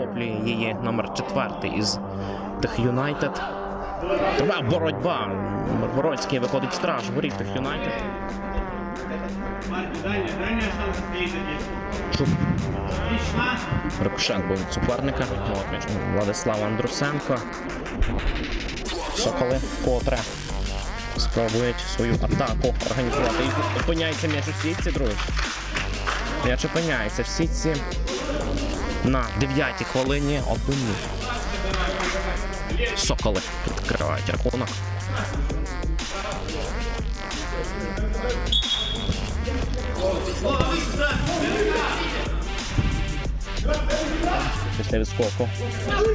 підкріплює її номер четвертий із Тих Юнайтед. Триває боротьба. Миргородський виходить страж воріт Тих Юнайтед. Чук. Рикошет був суперника. Владислав Андрусенко. Соколи вкотре спробують свою атаку організувати. І опиняється м'яч у сітці, друзі. М'яч опиняється в сітці на 9-й хвилині 1 Соколи відкривають рахунок. Після відскоку.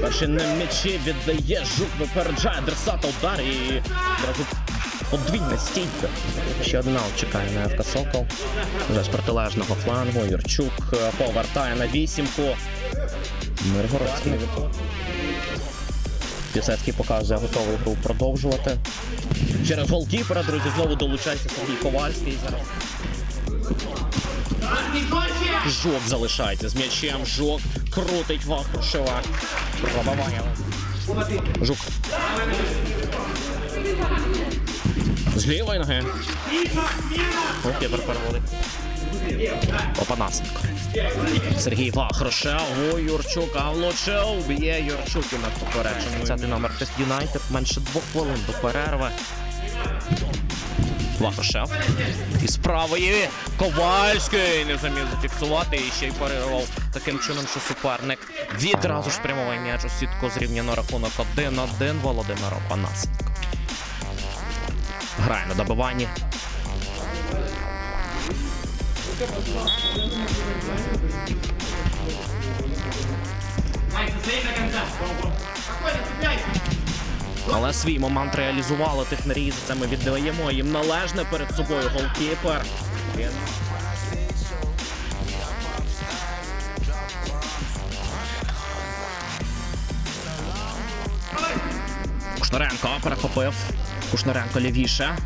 Перший на м'ячі віддає жук, випереджає адресата удар і подвійна стійка. Ще один аут чекає на ФК Сокол. Вже з протилежного флангу. Юрчук е, повертає на вісімку. Миргородський. Пісецький показує готовий гру продовжувати. Через голкіпера, друзі, знову долучається Сергій Ковальський зараз. Жок залишається з м'ячем. Жок крутить Вахрушева. Пробиває. Жук. З лівої ноги. Голкіпер переводить. Опанасенко. Сергій Вахрушев. Ой, Юрчук, а влучив. Б'є Юрчук і попередження. Це номер Тест Юнайтед. Менше двох хвилин до перерви. Вахрушев. І з Ковальський не заміг зафіксувати і ще й парирував таким чином, що суперник відразу ж прямовий м'яч у сітку зрівняно рахунок 1-1 Володимира Панасенко. Грає на добиванні. Але свій момент реалізували технарі. За це ми віддаємо їм належне перед собою голкіпер. Кушнаренко перехопив. Кушнаренко лівіше.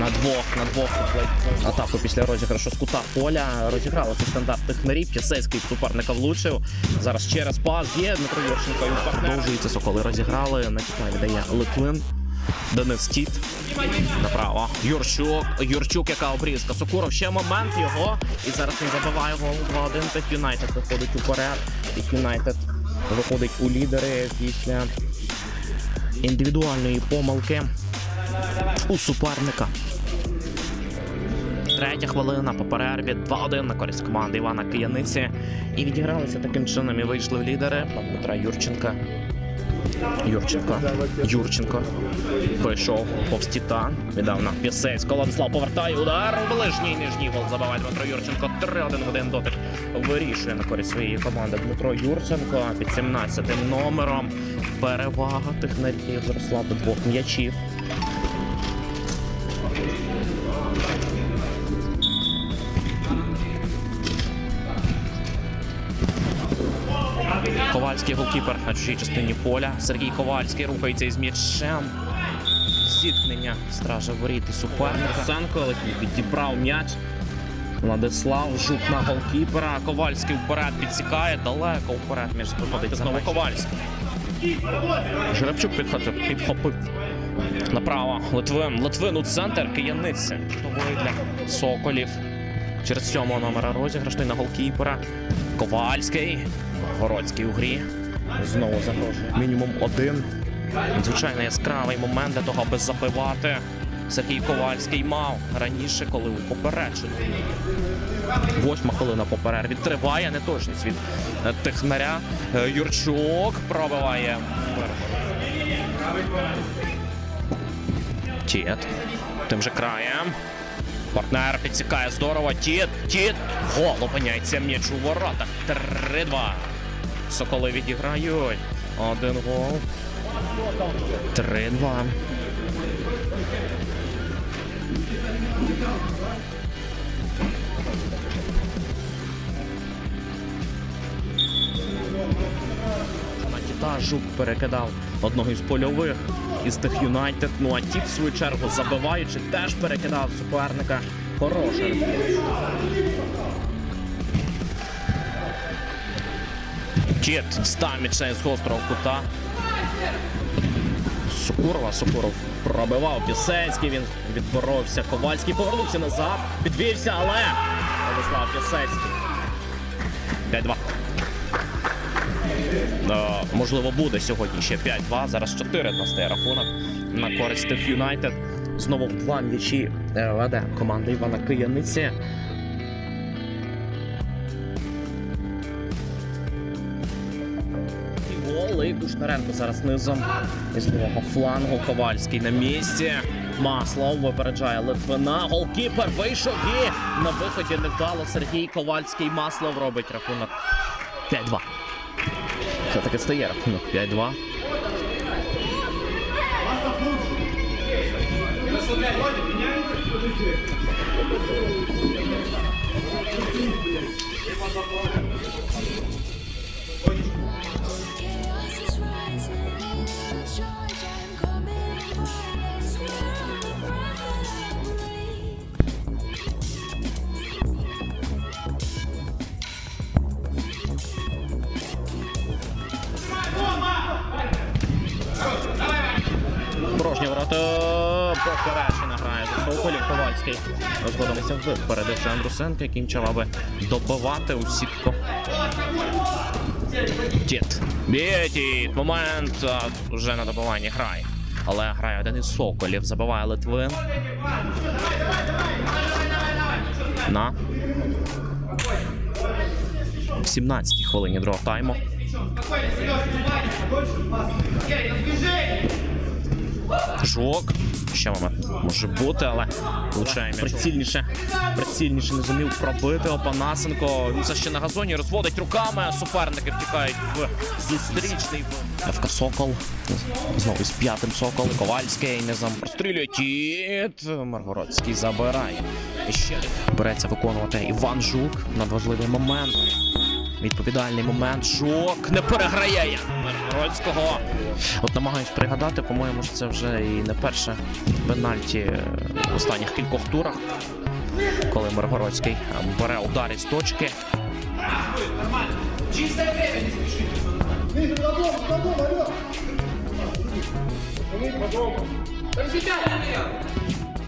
На двох, на двох атаку після розіграшу з кута поля. Розіграли цей стандарт технарів. П'ясецький суперника влучив. Зараз через пас є Дмитро Юрченко. Він продовжується. Соколи розіграли. На кіта віддає Литвин. Денис Тіт. Направо. Юрчук. Юрчук, яка обрізка. Сокуров ще момент його. І зараз він забиває гол 2-1. Тих Юнайтед виходить уперед. Тих Юнайтед виходить у лідери після індивідуальної помилки у суперника. Третя хвилина по перерві 2-1 на користь команди Івана Кияниці. І відігралися таким чином і вийшли лідери Петра Юрченка. Юрченко. Юрченко. Пройшов повз Тітан. Віддав на Пісецько. Владислав повертає удар. Ближній нижній гол забиває Дмитро Юрченко. 3-1 в один дотик. Вирішує на користь своєї команди Дмитро Юрченко під 17 номером. Перевага технарів зросла до двох м'ячів. Ковальський голкіпер на чужій частині поля. Сергій Ковальський рухається із м'ячем. Зіткнення стража воріт і суперника. Сенко який відібрав м'яч. Владислав Жук на голкіпера. Ковальський вперед підсікає. Далеко вперед між виходить знову Ковальський. Жеребчук підхопив, підхопив. Направо. Литвин. Литвин у центр. Кияниці. Тобою для Соколів. Через сьомого номера розіграш той на голкіпера. Ковальський. Городський у грі. Знову загрожує. Мінімум один. Звичайно, яскравий момент для того, аби забивати. Сергій Ковальський мав раніше, коли у попередженні. Восьма хвилина по перерві. Триває неточність від е, технаря. Е, Юрчук пробиває. Тіт. Тим же краєм. Партнер підсікає здорово. Тіт, тіт. Гол опиняється м'яч у воротах. 3-2. Соколи відіграють. Один гол. 3-2. На Тіта Жук перекидав одного із польових із тих Юнайтед. Ну а ті, в свою чергу, забиваючи, теж перекидав суперника. Хороша. Тіт стаміча з гострого кута. Сукурова, Сукуров пробивав Пісецький, він відборовся. Ковальський повернувся назад, підвівся, але Владислав Пісецький. 5-2. Е, можливо, буде сьогодні ще 5-2. Зараз 4 стає рахунок на користь Юнайтед. Знову в два м'ячі е, веде команда Івана Кияниці. Гол, і зараз низом із лівого флангу. Ковальський на місці. Маслов випереджає Литвина. Голкіпер вийшов і на виході невдало Сергій Ковальський. Маслов робить рахунок 5-2. Все-таки стає рахунок 5-2. Chaos is rising in the charge. I'm coming to find us. We're breath that Порожні ворота поперечина грає за Соколів Ковальський. Розгодилися вбив. Передився Андрусенко, який мчав, аби добивати у сітку. Дід. Б'є. Момент. Вже на добиванні грає. Але грає один із Соколів. Забиває Литвин. На 17-й хвилині другого тайму. Жок. Ще момент може бути, але влучає. Прицільніше, прицільніше не зумів пробити Опанасенко. Він це ще на газоні розводить руками. Суперники втікають в зустрічний. ФК Сокол. Знову з п'ятим Сокол. Ковальський низом прострілює. Тіт. Маргородський забирає. І ще береться виконувати Іван Жук. Надважливий момент. Відповідальний момент. Жук не переграє Миргородського. От намагаюсь пригадати, по-моєму, ж це вже і не перше пенальті е, в останніх кількох турах, коли Миргородський е, бере удар із точки.